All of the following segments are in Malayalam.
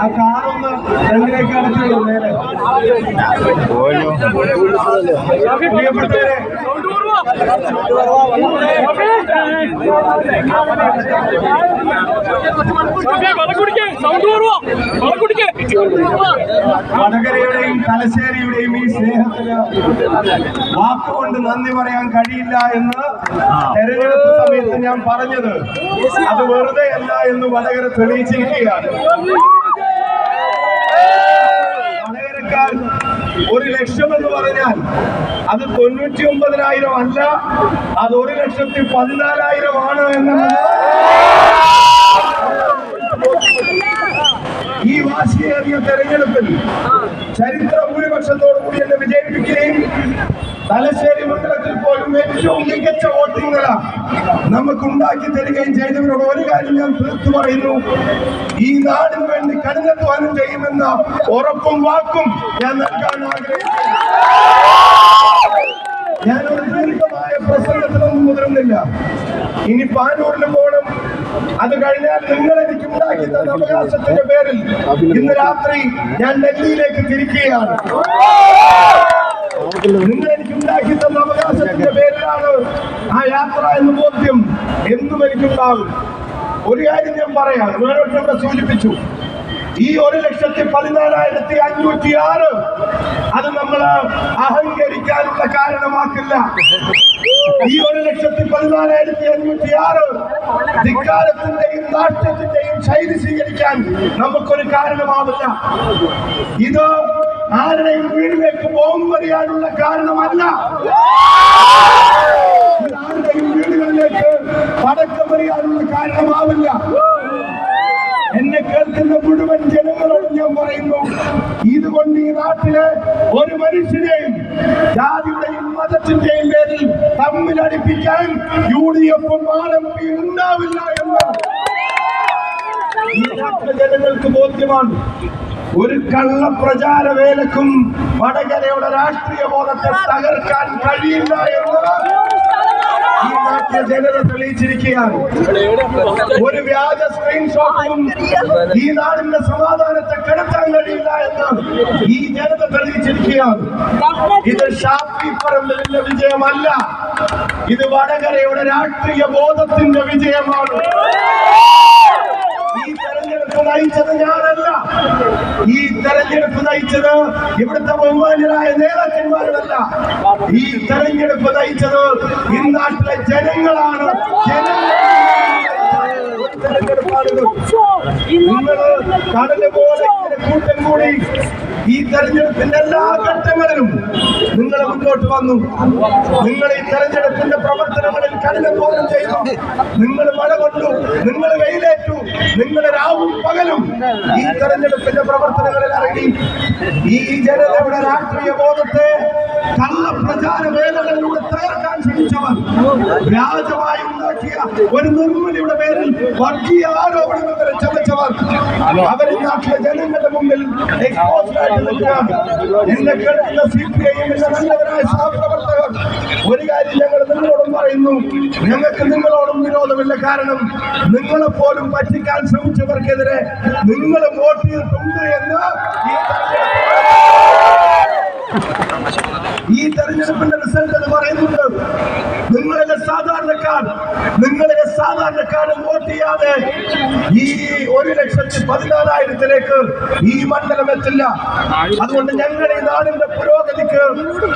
ആ കാറൊന്ന് ഫ്രണ്ടിലേക്ക് അടച്ചുള്ളൂ നേരെ. പ്രിയപ്പെട്ടവരെ വടകരയുടെയും തലശ്ശേരിയുടെയും ഈ സ്നേഹത്തിന് വാക്കുകൊണ്ട് നന്ദി പറയാൻ കഴിയില്ല എന്ന് തെരഞ്ഞെടുപ്പ് സമയത്ത് ഞാൻ പറഞ്ഞത്. അത് വെറുതെ അല്ല എന്ന് വടകര തെളിയിച്ചിരിക്കുകയാണ്. വടകരക്കാർ ഒരു ലക്ഷം എന്ന് പറഞ്ഞാൽ അത് തൊണ്ണൂറ്റി ഒമ്പതിനായിരം അല്ല അത് ഒരു ലക്ഷത്തി പതിനാലായിരം ആണ് എന്നുള്ളത്. ഈ വാശിയേറിയ തെരഞ്ഞെടുപ്പിൽ ചരിത്ര ഭൂരിപക്ഷത്തോടു കൂടി എന്നെ വിജയിപ്പിക്കുകയും തലശ്ശേരി മണ്ഡലത്തിൽ പോലും ഏറ്റവും മികച്ച വോട്ടിംഗ് നില നമുക്ക് ഉണ്ടാക്കി തരികയും ചെയ്തവരോട് ഒരു കാര്യം ഞാൻ തീർത്തു പറയുന്നു. ഈ നാടിന് വേണ്ടി കഠിനാധ്വാനം ചെയ്യുമെന്ന ഉറപ്പും വാക്കും ഞാൻ നൽകാൻ ആഗ്രഹിക്കുന്നു. ഒരു ദീർഘമായ പ്രസംഗത്തിനൊന്നും മുതിരുന്നില്ല ഇനി പാനൂരിന് പോകണം അത് കഴിഞ്ഞാൽ നിങ്ങൾ എനിക്ക് ഉണ്ടാക്കി അവകാശത്തിന്റെ പേരിൽ ഇന്ന് രാത്രി ഞാൻ ഡൽഹിയിലേക്ക് തിരിക്കുകയാണ്. നിങ്ങൾ എനിക്ക് ഉണ്ടാക്കി തന്ന അവകാശത്തിന്റെ പേരിലാണ് ആ യാത്ര എന്ന് ബോധ്യം എന്നും എനിക്കുണ്ടാകും. ഒരു കാര്യം ഞാൻ പറയാം വേറെ സൂചിപ്പിച്ചു. ഈ ഒരു ലക്ഷത്തി പതിനാലായിരത്തി അഞ്ഞൂറ്റി ആറ് അത് നമ്മൾ അഹങ്കരിക്കാനുള്ള കാരണമാക്കില്ല. ഈ ഒരു ലക്ഷത്തി പതിനാലായിരത്തി അഞ്ഞൂറ്റി ആറ് ധിക്കാരത്തിന്റെയും നാട്യത്തിന്റെയും ശൈലി സ്വീകരിക്കാൻ നമുക്കൊരു കാരണമാവില്ല. ഇത് ആരുടെയും വീടിലേക്ക് ബോംബെറിയാനുള്ള കാരണമല്ല. ആരുടെയും വീടുകളിലേക്ക് പടക്കമറിയാനുള്ള കാരണമാവില്ല. എന്നെ കേൾക്കുന്ന മുഴുവൻ ജനങ്ങളോട് ഞാൻ പറയുന്നു ഇതുകൊണ്ട് ഈ നാട്ടിലെ ഒരു മനുഷ്യനെയും ജാതിയുടെയും മതത്തിന്റെയും പേരിൽ തമ്മിൽ തമ്മിലടിപ്പിക്കാൻ യു ഡി എഫും ഉണ്ടാവില്ല എന്ന്. ഈ നാട്ടിലെ ജനങ്ങൾക്ക് ബോധ്യമാണ് ഒരു കള്ള പ്രചാര വേലക്കും വടകരയുടെ രാഷ്ട്രീയ ബോധത്തെ തകർക്കാൻ കഴിയില്ല ഈ ജനത തെളിയിച്ചിരിക്കുകയാണ്. ഒരു വ്യാജ സ്ക്രീൻഷോട്ടും ഈ നാടിന്റെ സമാധാനത്തെ കെടുത്താൻ കഴിയില്ല എന്ന് ഈ ജനത തെളിയിച്ചിരിക്കുകയാണ്. ഇത് ഷാപ്പി പറമ്പലിന്റെ വിജയമല്ല. ഇത് വടകരയുടെ രാഷ്ട്രീയ ബോധത്തിന്റെ വിജയമാണ്. തെരഞ്ഞെടുപ്പ് നയിച്ചത് ഞാനല്ല. ഈ തെരഞ്ഞെടുപ്പ് നയിച്ചത് ഇവിടുത്തെ ബഹുമാന്യരായ നേതാക്കന്മാരല്ല ഈ തെരഞ്ഞെടുപ്പ് നയിച്ചത് ഈ നാട്ടിലെ ജനങ്ങളാണ്. പോലെ ഈ തെരഞ്ഞെടുപ്പിന്റെ എല്ലാ ഘട്ടങ്ങളിലും നിങ്ങൾ മുന്നോട്ട് വന്നു. നിങ്ങൾ ഈ തെരഞ്ഞെടുപ്പിന്റെ പ്രവർത്തനങ്ങളിൽ കഠിനബോധം ചെയ്തു. നിങ്ങൾ മഴ കൊണ്ടു. നിങ്ങൾ വെയിലേറ്റു നിങ്ങൾ രാവും പകലും ഈ തെരഞ്ഞെടുപ്പിന്റെ പ്രവർത്തനങ്ങളിൽ ഇറങ്ങി. ഈ ജനതയുടെ രാഷ്ട്രീയ ബോധത്തെ കള്ളപ്രചാര വേലകളിലൂടെ തകർക്കാൻ ശ്രമിച്ചവർ വ്യാജമായി ഉണ്ടാക്കിയ ഒരു നിർമ്മിതിയുടെ പേരിൽ വർഗീയ ആരോപണങ്ങൾ വരെ ചതച്ചവർ അവർ നാട്ടിലെ ജനങ്ങളുടെ മുമ്പിൽ. എന്നെ കേൾക്കുന്ന സി പി ഐ എമ്മിന്റെ നല്ലവരായ സഹപ്രവർത്തകർ ഒരു കാര്യം ഞങ്ങൾ നിങ്ങളോടും പറയുന്നു. ഞങ്ങൾക്ക് നിങ്ങളോടും വിരോധമില്ല. കാരണം നിങ്ങളെ പോലും പറ്റിക്കാൻ ശ്രമിച്ചവർക്കെതിരെ നിങ്ങൾ വോട്ട് ചെയ്തിട്ടുണ്ട് എന്ന് ഈ തെരഞ്ഞെടുപ്പ് തെരഞ്ഞെടുപ്പിന്റെ റിസൾട്ട് എന്ന് നിങ്ങളിലെ സാധാരണക്കാർ നിങ്ങളിലെ സാധാരണക്കാരൻ വോട്ട് ചെയ്യാതെ ഈ ഒരു ലക്ഷത്തി പതിനാലായിരത്തിലേക്ക് ഈ മണ്ഡലം എത്തില്ല. അതുകൊണ്ട് ഞങ്ങൾ ഈ നാടിന്റെ പുരോഗതിക്ക്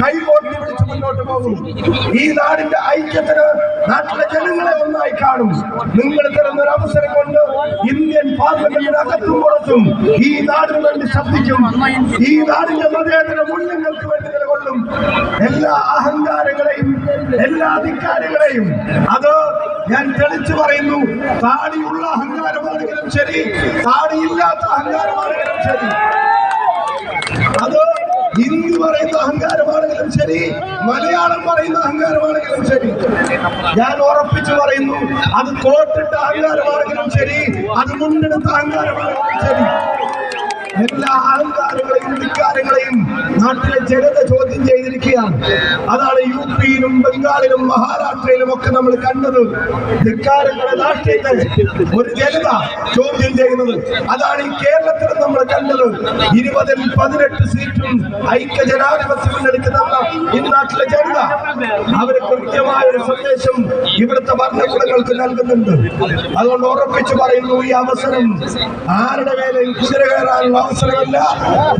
കൈകോട്ടി പിടിച്ച് മുന്നോട്ട് പോകും. ഈ നാടിന്റെ ഐക്യത്തിന് നാട്ടിലെ ജനങ്ങളെ ഒന്നായി കാണും. നിങ്ങൾ തരുന്ന ഒരു അവസരം കൊണ്ട് ഇന്ത്യൻ പാർലമെന്റിന് അകത്തും പുറത്തും ഈ നാടിന് വേണ്ടി ശബ്ദിക്കും ഈ നാടിന്റെ മതേതര മൂല്യങ്ങൾക്ക് വേണ്ടി നിലകൊള്ളും. എല്ലാ അഹങ്കാരങ്ങളെയും എല്ലാ അധികാരങ്ങളെയും അത് ഞാൻ തെളിച്ചു പറയുന്നു താടിയുള്ള അഹങ്കാരമാണെങ്കിലും ശരി താടിയില്ലാത്ത അഹങ്കാരമാണെങ്കിലും ശരി. അത് ഹിന്ദി പറയുന്ന അഹങ്കാരമാണെങ്കിലും ശരി മലയാളം പറയുന്ന അഹങ്കാരമാണെങ്കിലും ശരി. ഞാൻ ഉറപ്പിച്ചു പറയുന്നു അത് കോട്ടിട്ട അഹങ്കാരമാണെങ്കിലും ശരി അത് മുണ്ടെടുത്ത അഹങ്കാരമാണെങ്കിലും ശരി. എല്ലാ അഹങ്കാരങ്ങളെയും വികാരങ്ങളെയും നാട്ടിലെ ജനത ചോദ്യം ചെയ്തിരിക്കുകയാണ് അതാണ് യു പിയിലും ബംഗാളിലും മഹാരാഷ്ട്രയിലും ഒക്കെ നമ്മൾ കണ്ടത്. രാഷ്ട്രീയത്തെ ഒരു ജനത ചോദ്യം ചെയ്യുന്നത്. അതാണ് ഈ കേരളത്തിലും നമ്മൾ കണ്ടത്. ഇരുപതിൽ പതിനെട്ട് സീറ്റും ഐക്യ ജനാധിപത്യ മുന്നണിക്ക് തന്ന ഈ നാട്ടിലെ ജനത. അവർ കൃത്യമായ ഒരു സന്ദേശം ഇവിടുത്തെ ഭരണകൂടങ്ങൾക്ക് നൽകുന്നുണ്ട്. അതുകൊണ്ട് ഉറപ്പിച്ചു പറയുന്നു ഈ അവസരം ആരുടെ വേലയിൽ കുതിര കയറാനുള്ള അവസരമല്ല.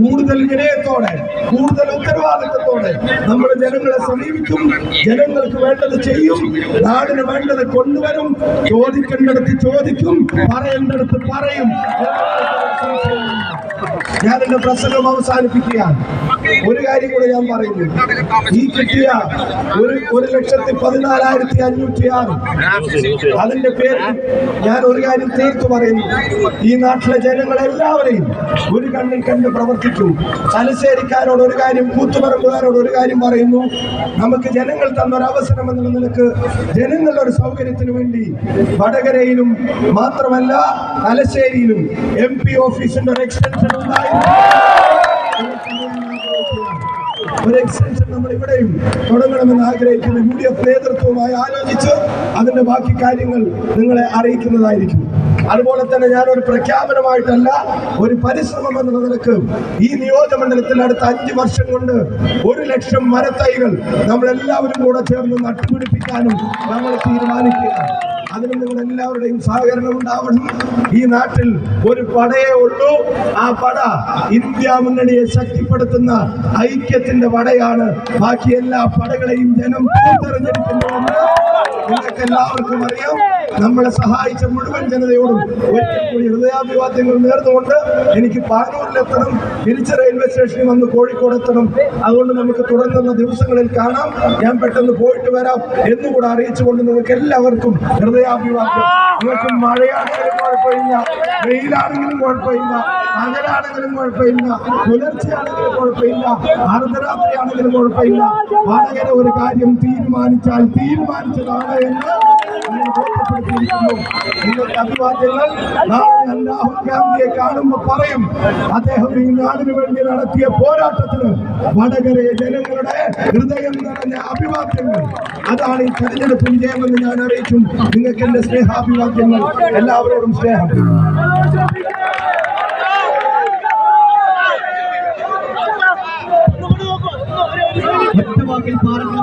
കൂടുതൽ വിനയത്തോടെ കൂടുതൽ ഉത്തരവാദിത്തത്തോടെ നമ്മൾ ജനങ്ങളെ സമീപിക്കും ജനങ്ങൾക്ക് വേണ്ടത് ചെയ്യും നാടിന് വേണ്ടത് കൊണ്ടുവരും ചോദിക്കേണ്ടടുത്ത് ചോദിക്കും പറയേണ്ടടുത്ത് പറയും. ഞാൻ എന്റെ പ്രസംഗം അവസാനിപ്പിക്കുകയാണ്. ഒരു കാര്യം കൂടെ ഞാൻ പറയുന്നു. ഈ കിട്ടിയ ഒരു ഒരു ലക്ഷത്തി പതിനാലായിരത്തി അഞ്ഞൂറ്റി ആറ് അതിന്റെ പേര് ഞാൻ ഒരു കാര്യം തീർത്തു പറയുന്നു. ഈ നാട്ടിലെ ജനങ്ങളെല്ലാവരെയും ഒരു കണ്ണിൽ കണ്ട് പ്രവർത്തിച്ചു തലശ്ശേരിക്കാരോട് ഒരു കാര്യം കൂത്തുപറമ്പുകാരോട് ഒരു കാര്യം പറയുന്നു. നമുക്ക് ജനങ്ങൾ തന്നൊരു അവസരം എന്നുള്ള നിലയ്ക്ക് ജനങ്ങളുടെ ഒരു സൗകര്യത്തിന് വേണ്ടി വടകരയിലും മാത്രമല്ല തലശ്ശേരിയിലും എം പി ഓഫീസിന്റെ ഒരു എക്സ്റ്റൻഷൻ ഉണ്ടായിരുന്നു ഒരു എക്സ്റ്റൻഷൻ നമ്മൾ ഇവിടെയും തുടങ്ങണമെന്ന് ആഗ്രഹിക്കുന്ന യു ഡി എഫ് നേതൃത്വവുമായി ആലോചിച്ച് അതിന്റെ ബാക്കി കാര്യങ്ങൾ നിങ്ങളെ അറിയിക്കുന്നതായിരിക്കും. അതുപോലെ തന്നെ ഞാൻ ഒരു പ്രഖ്യാപനമായിട്ടല്ല ഒരു പരിശ്രമം എന്ന നിലയ്ക്ക് ഈ നിയോജകമണ്ഡലത്തിൽ അടുത്ത അഞ്ച് വർഷം കൊണ്ട് ഒരു ലക്ഷം മരത്തൈകൾ നമ്മളെല്ലാവരും കൂടെ ചേർന്ന് നട്ടുപിടിപ്പിക്കാനും നമ്മൾ തീരുമാനിക്കുകയാണ്. അതിന് നിങ്ങൾ എല്ലാവരുടെയും സഹകരണം ഉണ്ടാവണം. ഈ നാട്ടിൽ ഒരു പടയേ ഉള്ളൂ. ആ പട ഇന്ത്യ മുന്നണിയെ ശക്തിപ്പെടുത്തുന്ന ഐക്യത്തിന്റെ പടയാണ്. ബാക്കി എല്ലാ പടകളെയും ജനം തെരഞ്ഞെടുക്കുന്നുവെന്ന് നിങ്ങൾക്ക് എല്ലാവർക്കും അറിയാം. നമ്മളെ സഹായിച്ച മുഴുവൻ ജനതയോടും ഒരിക്കൽ കൂടി ഹൃദയാഭിവാദ്യങ്ങൾ നേർന്നുകൊണ്ട് എനിക്ക് പാനൂരിലെത്തണം. തിരിച്ച് റെയിൽവേ സ്റ്റേഷനിൽ വന്ന് കോഴിക്കോട് എത്തണം. അതുകൊണ്ട് നമുക്ക് തുടർന്നുള്ള ദിവസങ്ങളിൽ കാണാം. ഞാൻ പെട്ടെന്ന് പോയിട്ട് വരാം എന്നുകൂടെ അറിയിച്ചുകൊണ്ട് നിങ്ങൾക്ക് എല്ലാവർക്കും ഹൃദയാഭിവാദ്യം നിങ്ങൾക്ക് മഴയാണെങ്കിലും കുഴപ്പമില്ല. വെയിലാണെങ്കിലും കുഴപ്പമില്ല. പകലാണെങ്കിലും കുഴപ്പമില്ല. പുലർച്ചെയാണെങ്കിലും കുഴപ്പമില്ല. അർദ്ധരാത്രിയാണെങ്കിലും കുഴപ്പമില്ല. വടകര ഒരു കാര്യം തീരുമാനിച്ചാൽ തീരുമാനിച്ചതാണ് എന്ന് അഭിവാദ്യങ്ങൾ. രാഹുൽ ഗാന്ധിയെ കാണുമ്പോൾ പറയും അദ്ദേഹം ഈ നാടിനു വേണ്ടി നടത്തിയ പോരാട്ടത്തിന് വടകരയെ ജനങ്ങളുടെ ഹൃദയം നിറഞ്ഞ അഭിവാദ്യങ്ങൾ അതാണ് ഈ തെരഞ്ഞെടുപ്പ് വിജയമെന്ന് ഞാൻ അറിയിക്കും നിങ്ങൾക്ക് എന്റെ സ്നേഹാഭിവാദ്യങ്ങൾ എല്ലാവരോടും സ്നേഹം മറ്റു വാക്കിൽ പാറങ്ങൾ